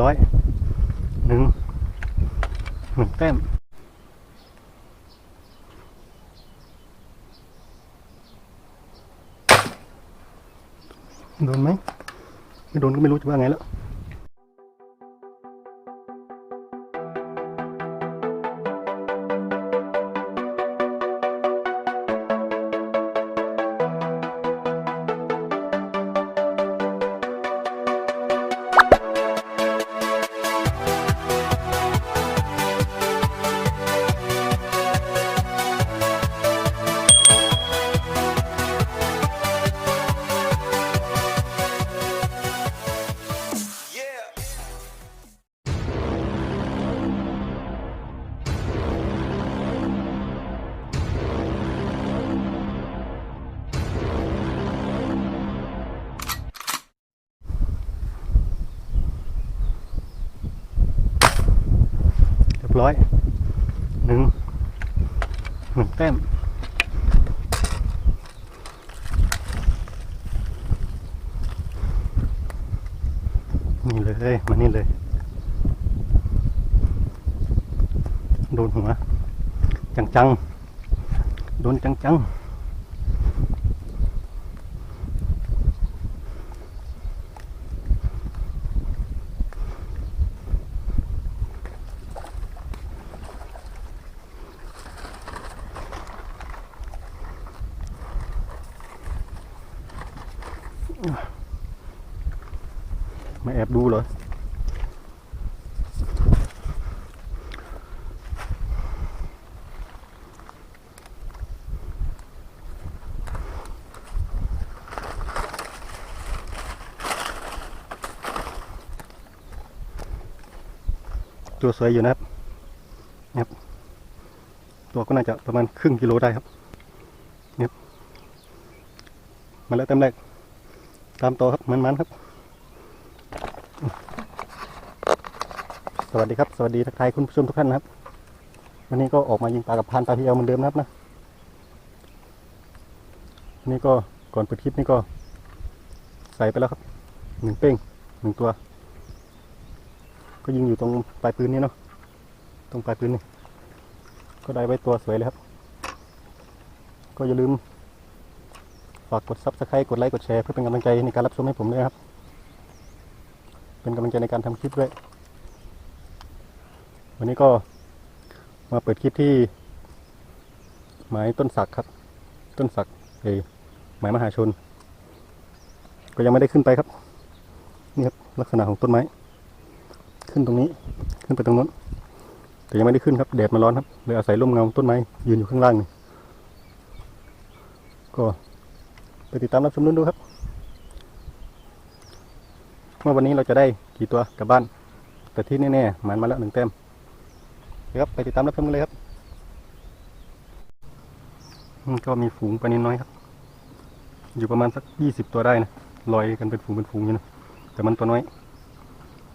ร้อยหนึ่งหนึ่งแต้มโดนไหมไม่โดนก็ไม่รู้จะว่าไงแล้ว ร้อยหนึ่งหนึ่งแต้มนี่เลยมานี่เลย โดนหัว จังๆโดนจังๆ มาแอบดูเหรอ ตัวสวยอยู่นะครับครับ ตัวก็น่าจะประมาณครึ่งกิโลได้ครับเนี่ยครับมาแล้วเต็มแรกตามต่อครับมันๆครับ สวัสดีครับ สวัสดีทักทายคุณผู้ชมทุกท่านนะครับ วันนี้ก็ออกมายิงปลากับพานปลาพีเอลเหมือนเดิมนะครับนะน,นี่ก็ก่อนเปิดคลิปนี่ก็ ใส่ไปแล้วครับหนึ่งเป้งหนึ่งตัว ก็ยิงอยู่ตรงปลายปืนนี่เนาะตรงปลายปืนนี่ก็ได้ไว้ตัวสวยเลยครับ ก็อย่าลืมฝากกดซับสไครต์กดไลค์กดแชร์เพื่อเป็นกำลังใจในการรับชมให้ผมด้วยครับ เป็นกำลังใจในการทำคลิปด้วย วันนี้ก็มาเปิดคลิปที่หมายต้นสักครับ ต้นสักเออหมายมหาชน ก็ยังไม่ได้ขึ้นไปครับ นี่ครับลักษณะของต้นไม้ ขึ้นตรงนี้ขึ้นไปตรงนู้น แต่ยังไม่ได้ขึ้นครับแดดมันร้อนครับเลยอาศัยร่มเงาต้นไม้ยืนอยู่ข้างล่างนี่ก็ไปติดตามรับชมนุ่นดูครับว่าวันนี้เราจะได้กี่ตัวกลับบ้าน แต่ที่แน่ๆหมันมาแล้วหนึ่งแต้ม ครับไปติดตามรับชมกันเลยครับก็มีฝูงปลานินน้อยครับ อยู่ประมาณสักยี่สิบตัวได้นะลอยกันเป็นฝูงเป็นฝูงอยู่นะแต่มันตัวน้อย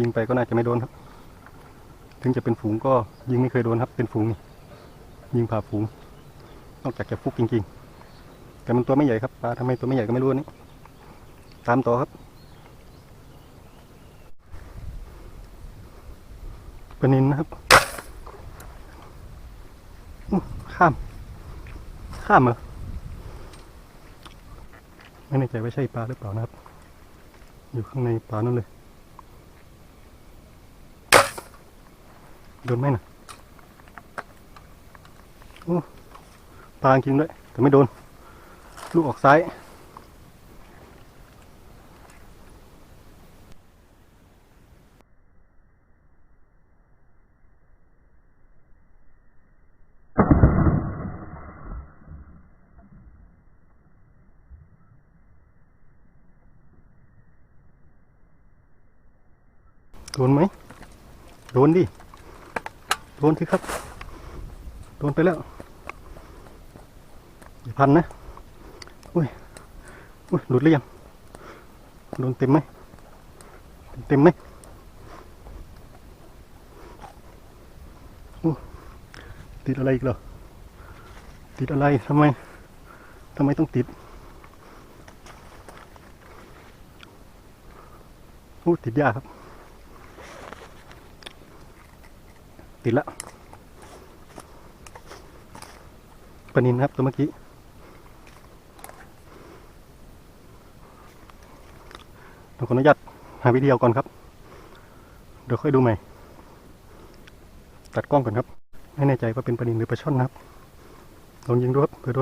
ยิงไปก็น่าจะไม่โดนครับ ถึงจะเป็นฝูงก็ยิงไม่เคยโดนครับ เป็นฝูงนี่ยิงผ่าฝูง นอกจากจะฟุกจริงๆ แต่มันตัวไม่ใหญ่ครับปลาทำไมตัวไม่ใหญ่ก็ไม่รู้นี่ตามต่อครับปลานินนะครับ ข้าม ข้ามเหรอไม่แน่ใจว่าใช่ปลาหรือเปล่านะครับ อยู่ข้างในปลานั่นเลย โดนไหมนะโอ้ปลาจริงด้วย แต่ไม่โดน ลูกออกซ้าย ดนไหมโดนดิโดนสิครับ โดนไปแล้วอย่าพันนะ อุ้ย อุ้ย หลุดหรือยัง โดนเต็มไหม เต็มไหมอู้ติดอะไรอีกเหรอ ติดอะไรทำไมทำไมต้องติดอู้ติดยาครับ ติดละปนินครับตัวเมื่อกี้ เดี๋ยวขออนุญาตหาวิดีโอก่อนครับ เดี๋ยวค่อยดูใหม่ ตัดกล้องก่อนครับ ไม่แน่ใจว่าเป็นปนินหรือปลาช่อนนะครับ ลองยิงดูครับเผื่อโด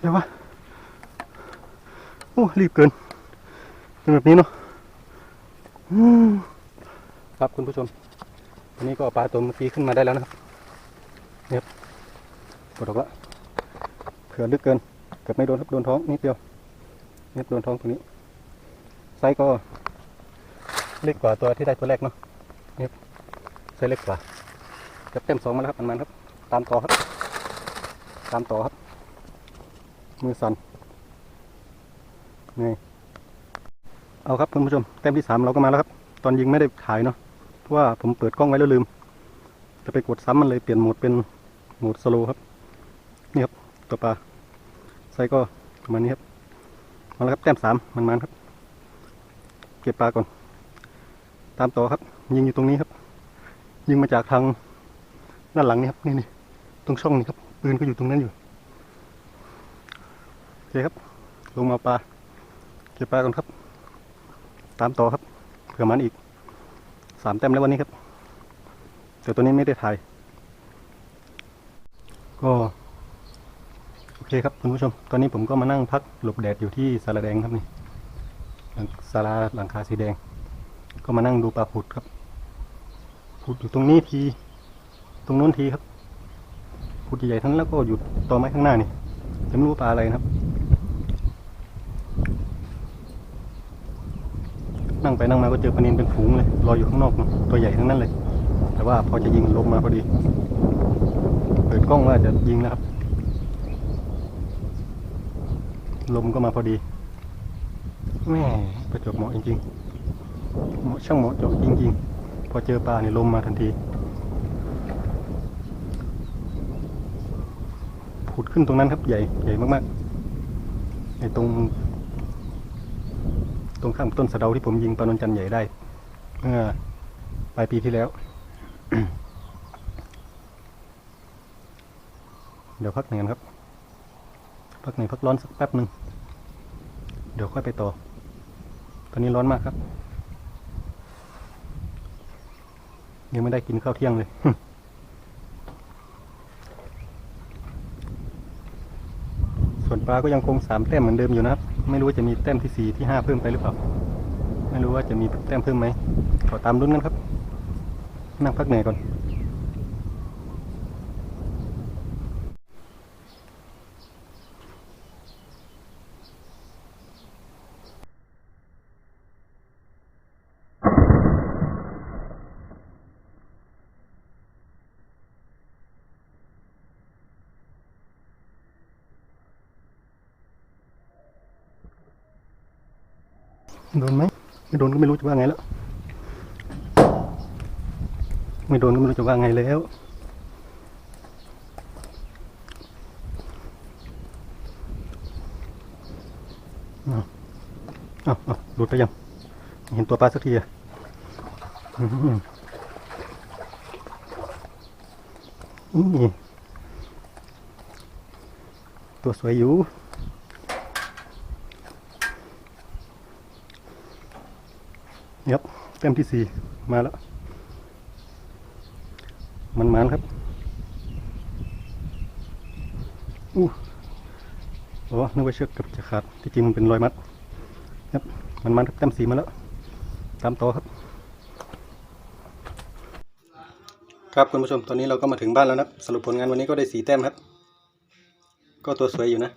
เดี๋ยววะโอ้รีบเกินเป็นแบบนี้เนาะอืมครับคุณผู้ชมวันนี้ก็ปลาตัวเมื่อกี้ขึ้นมาได้แล้วนะครับเนี่ยครับกดออกละเผื่อลึกเกินเกือบไม่โดนครับโดนท้องนิดเดียวเนี่ยโดนท้องตรงนี้ไซส์ก็เล็กกว่าตัวที่ได้ตัวแรกเนาะเนี่ยไซส์เล็กกว่าเกือบเต็มสองมาแล้วครับมันๆครับ ตามต่อครับ ตามต่อครับ มือสั่นไงเอาครับคุณผู้ชมแต้มที่สามเราก็มาแล้วครับ ตอนยิงไม่ได้ถ่ายเนาะเพราะว่าผมเปิดกล้องไว้แล้วลืม จะไปกดซ้ำมันเลยเปลี่ยนโหมดเป็นโหมดสโลครับ นี่ครับตัวปลาไซก็ประมาณนี้ครับมาแล้วครับแต้มสามมันมันครับ เก็บปลาก่อน ตามต่อครับ ยิงอยู่ตรงนี้ครับ ยิงมาจากทางด้านหลังนี่ครับนี่นี่ตรงช่องนี่ครับปืนก็อยู่ตรงนั้นอยู่ อเคครับ ลงมาปลาเก็บปลาก่อนครับ ตามต่อครับ เผื่อมันอีกสามแต้มแล้ววันนี้ครับแต่ตัวนี้ไม่ได้ถ่าย ก็โอเคครับคุณผู้ชม ตอนนี้ผมก็มานั่งพักหลบแดดอยู่ที่สาราแดงครับนี่หลังศาลาหลังคาสีแดง ก็มานั่งดูปลาผุดครับผุดอยู่ตรงนี้ที ตรงโน้นทีครับผุดใหญ่ๆทั้งแล้วก็อยู่ต่อไม้ข้างหน้านี่ยังไม่รู้ปลาอะไรนะครับ นั่งไปนั่งมาก็เจอปลานินเป็นฝูงเลยลอยอยู่ข้างนอกตัวใหญ่ทั้งนั้นเลย แต่ว่าพอจะยิงลงมาพอดี เปิดกล้องว่าจะยิงแล้วครับ ลมก็มาพอดีแม่ประจบเหมาะจริงๆเหมาะช่างเหมาะเจาะจริง ๆ พอเจอปลาเนี่ยลมมาทันทีผุดขึ้นตรงนั้นครับใหญ่ใหญ่มากๆในตรง ตรงข้ามต้นสะเดาที่ผมยิงปานนจันใหญ่ได้เมื่อปลายปีที่แล้ว เดี๋ยวพักหนึ่งกันครับ พักหนึ่งพักร้อนสักแป๊บหนึ่งเดี๋ยวค่อยไปต่อ ตอนนี้ร้อนมากครับ ยังไม่ได้กินข้าวเที่ยงเลยส่วนปลาก็ยังคงสามแต้มเหมือนเดิมอยู่นะครับ ไม่รู้ว่าจะมีแต้มที่สี่ที่ห้าเพิ่มไปหรือเปล่า ไม่รู้ว่าจะมีแต้มเพิ่มไหมขอตามลุ้นกันครับ นั่งพักเหนื่อยก่อน โดนไหมไม่โดนก็ไม่รู้จะว่าไงแล้ว ไม่โดนก็ไม่รู้จะว่าไงแล้วอาเอาเอาหลุดไปยัง เห็นตัวปลาสักทีอะอื้อหือนี่ตัวสวยอยู่ นี่ครับแต้มที่สี่มาแล้ว มันมันครับอู้โอ้นึกว่าเชือกกับจะขาดที่จริงมันเป็นรอยมัดครับมันมันครับแต้มสีมาแล้ว ตามต่อครับ ครับคุณผู้ชมตอนนี้เราก็มาถึงบ้านแล้วนะสรุปผลงานวันนี้ก็ได้สีแต้มครับ ก็ตัวสวยอยู่นะ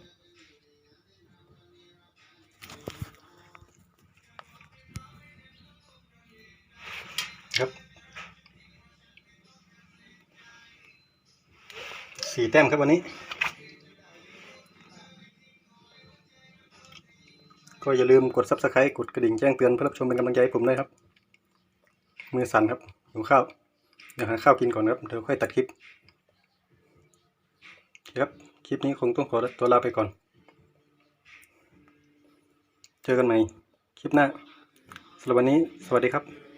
สี่แต้มครับวันนี้ ก็อย่าลืมกดซับสไครต์กดกระดิ่งแจ้งเตือนเพื่อรับชมเป็นกำลังใจให้ผมด้วยครับ มือสั่นครับหิวข้าวเดี๋ยวหาข้าวกินก่อนครับ เดี๋ยวค่อยตัดคลิป ครับ คลิปนี้คงต้องขอตัวลาไปก่อน เจอกันใหม่ คลิปหน้าสำหรับวันนี้ สวัสดีครับ